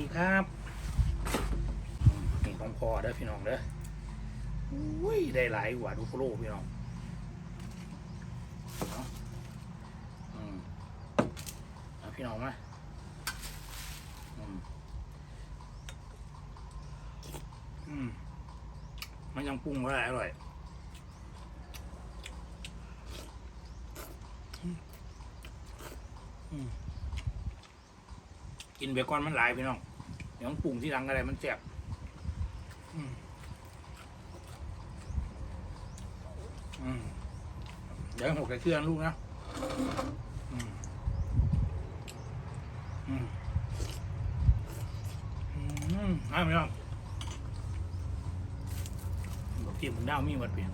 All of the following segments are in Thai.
ดีครับนี่ของพอเด้อพี่น้องเด้ออุ้ยได้หลายกว่าดูโฟโลพี่น้องเนะอืมเอาพี่น้องมาอืมอืมมันยังปรุงไม่ได้อร่อยกินเบคอนมันหลายพี่น้อง ดี๋ยวมันปรุงที่หลังอะไรมันแซ่บอืมอืมเดี๋ยวหกใส่เครื่องลูกนะอืมอืมอืมเอาพี่น้องบอกที่ผมดาวมีหมดเปลี่ยน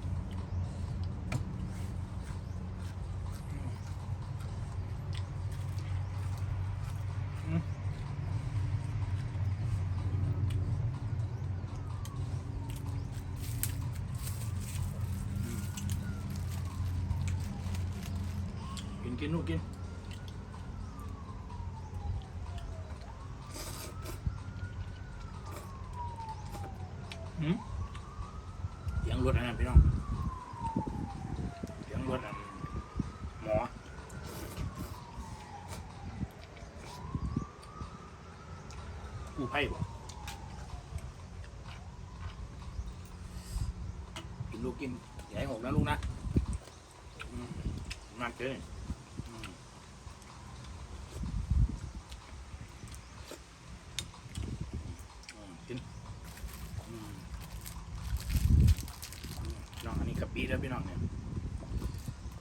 กินลูกกินหืมเสียงรถอันนั้นพี่น้องเสียงรถอันหมอกูไพ่บ่กินลูกกินอย่าให้หกนะลูกนะมากเลยอืมอืมกินอืมอืมน้องอันนี้กะปิแล้วพี่น้องเนี่ย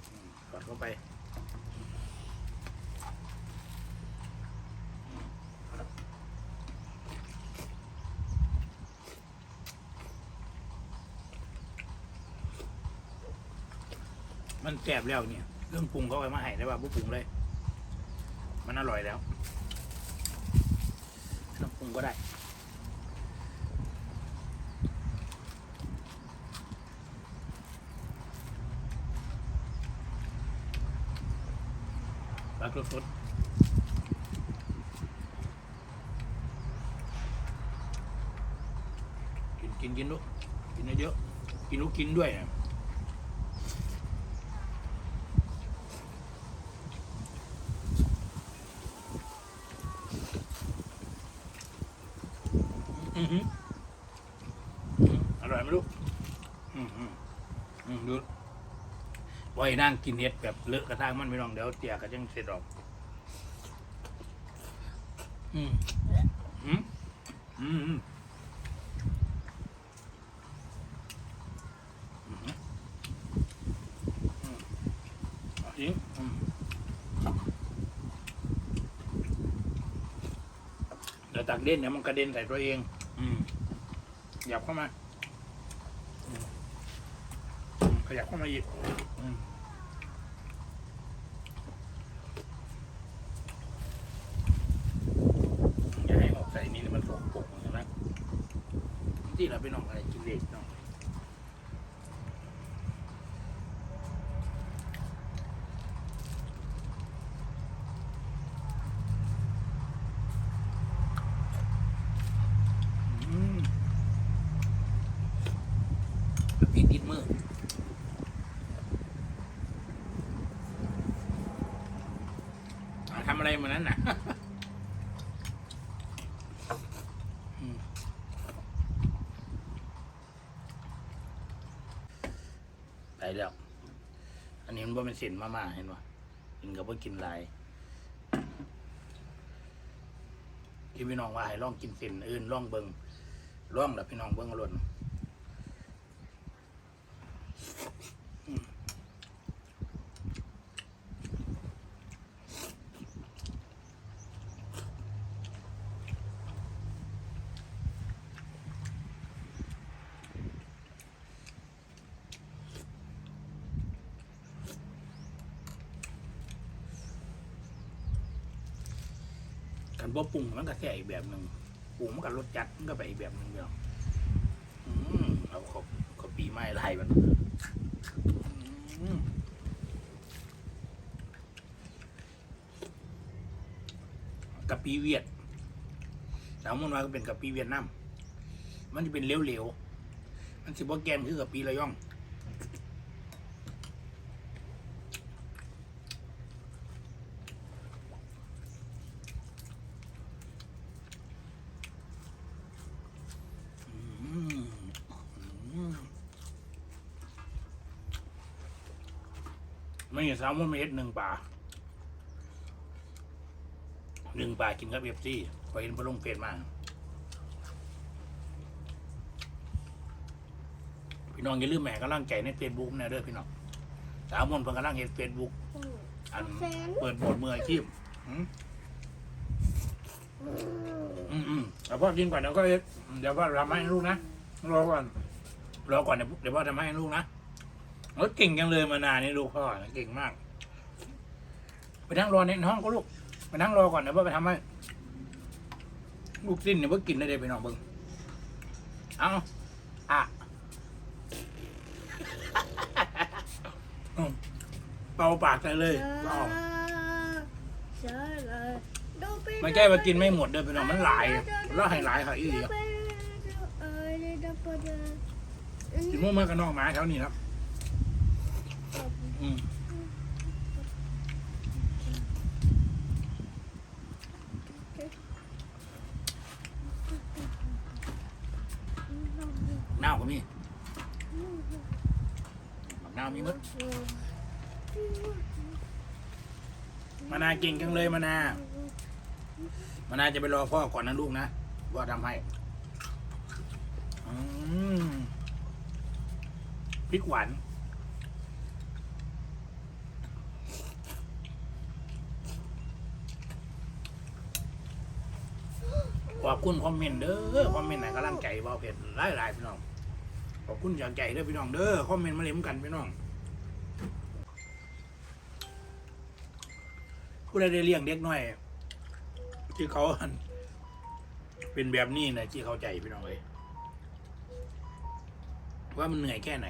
อืมกดเข้าไป มันแซ่บแล้วเนี่ยเครื่องปรุงเขาเอามาให้ได้ว่าผู้ปรุงเลย มันอร่อยแล้วเครื่องปรุงก็ได้ ปลากระสดกินกินกินลูกกินเยอะๆกินลูกกินด้วยนะ อืมอร่อยไหมลูกอืมอืมอืมดูไว้นั่งกินเห็ดแบบเลอะกระทางมันไม่ลองเดี๋ยวเตียก็ยังเสร็จหรอก อืมอืมอืมอืมอืมอืมเอาจริงอืมเดี๋ยวตักเด่นเดี๋ยวมันกระเด็นใส่ตัวเอง อืมขยับเข้ามาขยับเข้ามาอีกอืมอย่าให้ออกใส่นี่มันสกปรกใช่ไหมที่เราไปน้องอะไรกินเล็กเนาะอืมติดติดมืออ่า ทำอะไรมานั้นน่ะไปแล้ว อันนี้มันบ่เป็นสินมาม่าเห็นปะกินกับว่ากินลายที่พี่น้องว่าให้ลองกินสินอื่นลองเบิงลองแล้วพี่น้องเบิงอรมณ์ กันบ่ปรุงมันก็แค่อีกแบบหนึ่งปรุงมันก็รสจัดมันก็ไปอีกแบบหนึ่งเดียวอืมเอาขาเขาปีไม้ไล่มันอืมกะปิเวียดสาวมนว่าก็เป็นกะปิเวียดนามมันจะเป็นเหลวๆ มันสิบ่แกนคือกะปิระย่อง อืมอืม ไม่เห็นสาวมนไม่เห็ดหนึ่งป่าหนึ่งป่ากินกับเอฟซีพอเห็นพอลงเฟซมาพี่น้องอย่าลืมแหม่กำลังใจในเฟซบุ๊กนะเด้อพี่น้องสาวมนเพิ่งกำลังเห็นเฟซบุ๊กอันแฟนเปิดโหมดมืออาชีพอืมอืมอืมเอาพ่อกินก่อนเดี๋ยวก็เดี๋ยวพ่อทำให้ลูกนะรอก่อนรอก่อนเดี๋ยวเดี๋ยวพ่อทำให้ลูกนะ เออเก่งจังเลยมานานนี่ลูกพ่อเก่งมาก ไปนั่งรอในห้องก็ลูกไปนั่งรอก่อนเดี๋ยวพ่อไปทำให้ลูกสิ้นเดี๋ยวพ่อกินได้เลยไปน้องเบิ้งเอาอะเป่าปากใส่เลยเอาไม่ใช่ว่ากินไม่หมดเด้อพี่น้องมันหลาย แล้วให้หลายค่ะอีหลีกินมั่วมากับน้องหมาแถวนี้ครับ อืมน้าวก็มีบักน้าวมีหมดมานาเก่งจังเลยมานามานาจะไปรอพ่อก่อนนะลูกนะว่าทำให้อืมพริกหวาน ขอบคุณคอมเมนต์เด้อคอมเมนต์ไหนกำลังใจเบาเผ็ดหลายหลายๆพี่น้องขอบคุณจากใจเด้อพี่น้องเด้อคอมเมนต์มาเล่มกันพี่น้องผู้ใดได้เลี้ยงเด็กน้อยที่เขาเป็นแบบนี้นะที่เข้าใจพี่น้องเลยว่ามันเหนื่อยแค่ไหน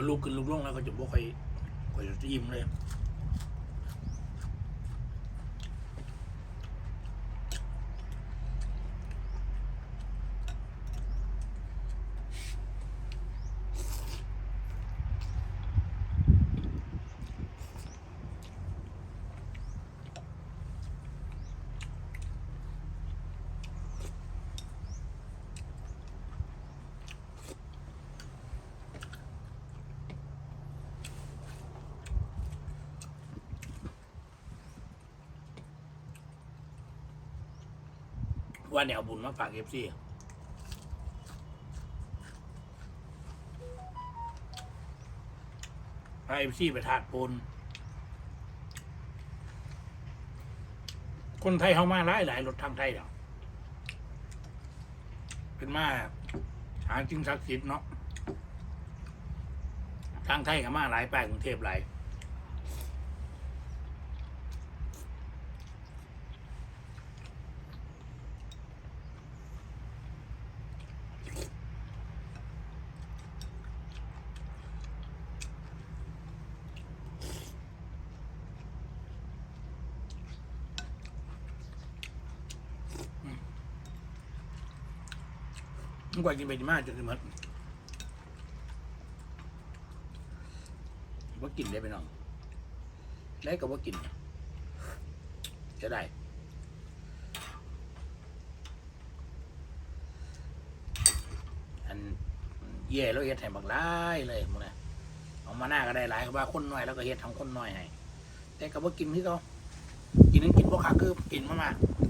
พอลูกขึ้นลูกลงแล้วก็จะบ่ค่อยค่อยจะยิ้มเลย ว่าแนวบุญมาฝากเอฟซีพาเอฟซีไปทาดปูนคนไทยเขามาหลายหลายรถทางไทยเนาะเป็นมาหาจริงศักดิ์สิทธิ์เนาะทางไทยก็มาหลายไปกรุงเทพหลาย กว่ากินไปกินมากจนถึงหมดว่ากินได้ไปน้อง ได้กับว่ากิน จะได้อันเย่แล้วเฮ็ดให้บักหลายเลยมึงนะเอามาหน้าก็ได้หลายเพราะว่าคนน้อยแล้วก็เฮ็ดทำคนน้อยให้แต่กับว่ากินคือเขากินนั้นกินพวกขาคือกินมากๆ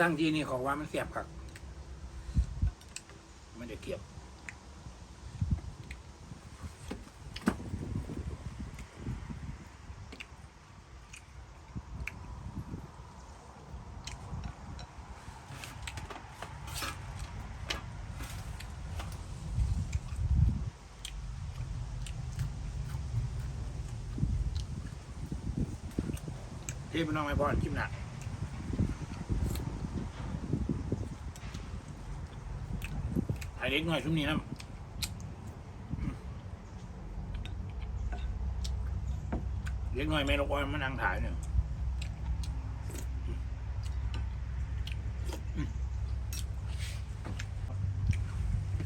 ทั้งที่นี่ของว่ามันเสียบครับไม่ได้เกี่ยวที่พี่น้องไม่พอจิ้มหนัก ไอ้เล็กหน่อยชุ่งนี้นะเล็กหน่อยไม่ลกอ้อยมานั่งถ่ายเนี่ย